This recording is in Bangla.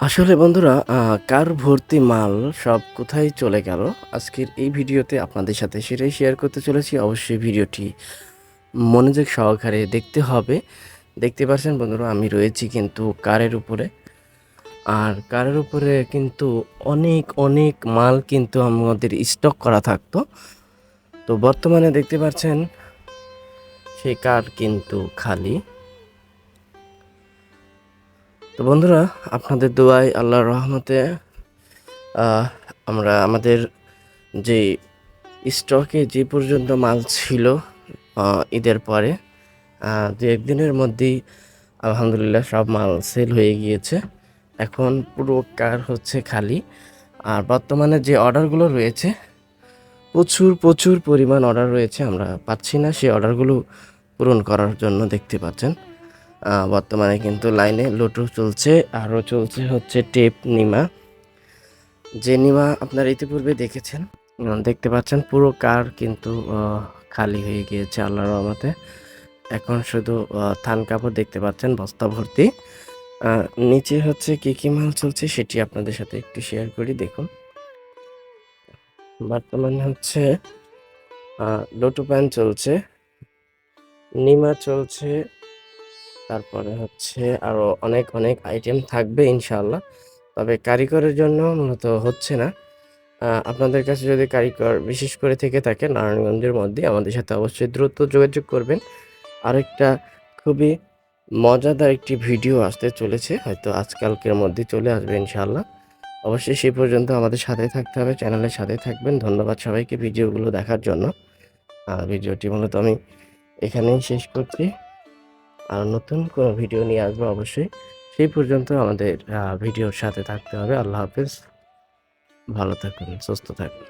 আসলে বন্ধুরা কার ভর্তি মাল সব কোথায় চলে গেল? আজকের এই ভিডিওতে আপনাদের সাথে সেটাই শেয়ার করতে চলেছি। অবশ্যই ভিডিওটি মনোযোগ সহকারে দেখতে হবে। দেখতে পাচ্ছেন বন্ধুরা আমি রয়েছি কিন্তু কারের উপরে। আর কারের উপরে কিন্তু অনেক, অনেক মাল কিন্তু আমাদের স্টক করা থাকতো। তো বর্তমানে দেখতে পাচ্ছেন সেই কার কিন্তু খালি। তো বন্ধুরা, আপনাদের দোয়ায় আল্লাহর রহমতে আমরা আমাদের যে স্টকে যে পর্যন্ত মাল ছিল ঈদের পরে দু একদিনের মধ্যেই আলহামদুলিল্লাহ সব মাল সেল হয়ে গিয়েছে। এখন পুরো কার হচ্ছে খালি। আর বর্তমানে যে অর্ডারগুলো রয়েছে, প্রচুর প্রচুর পরিমাণ অর্ডার রয়েছে, আমরা পাচ্ছি না সেই অর্ডারগুলো পূরণ করার জন্য দেখতে পাচ্ছেন। বর্তমানে কিন্তু লাইনে লোটো চলছে, আরও চলছে হচ্ছে টেপ নিমা। যে নিমা আপনারা ইতিপূর্বে দেখেছেন দেখতে পাচ্ছেন পুরো কার কিন্তু খালি হয়ে গিয়েছে আল্লাহর রহমতে। এখন শুধু থান কাপড় দেখতে পাচ্ছেন, বস্তা ভর্তি। নিচে হচ্ছে কি কি মাল চলছে সেটি আপনাদের সাথে একটু শেয়ার করি, দেখুন। বর্তমানে হচ্ছে লোটো প্যান চলছে, নিমা চলছে তারপরে হচ্ছে আরও অনেক অনেক আইটেম থাকবে ইনশাল্লাহ তবে কারিগরের জন্য মূলত হচ্ছে না। আপনাদের কাছে যদি কারিগর বিশেষ করে থেকে থাকে নারায়ণগঞ্জের মধ্যে, আমাদের সাথে অবশ্যই দ্রুত যোগাযোগ করবেন। আরেকটা খুবই মজাদার একটি ভিডিও আসতে চলেছে, হয়তো আজকালকের মধ্যে চলে আসবে ইনশাল্লাহ অবশ্যই সেই পর্যন্ত আমাদের সাথে থাকতে হবে, চ্যানেলের সাথে থাকবেন। ধন্যবাদ সবাইকে ভিডিওগুলো দেখার জন্য। আর ভিডিওটি মূলত আমি এখানেই শেষ করছি। আর নতুন কোনো ভিডিও নিয়ে আসব অবশ্যই। সেই পর্যন্ত আমাদের ভিডিওর সাথে থাকতে হবে। আল্লাহ হাফিজ। ভালো থাকুন, সুস্থ থাকুন।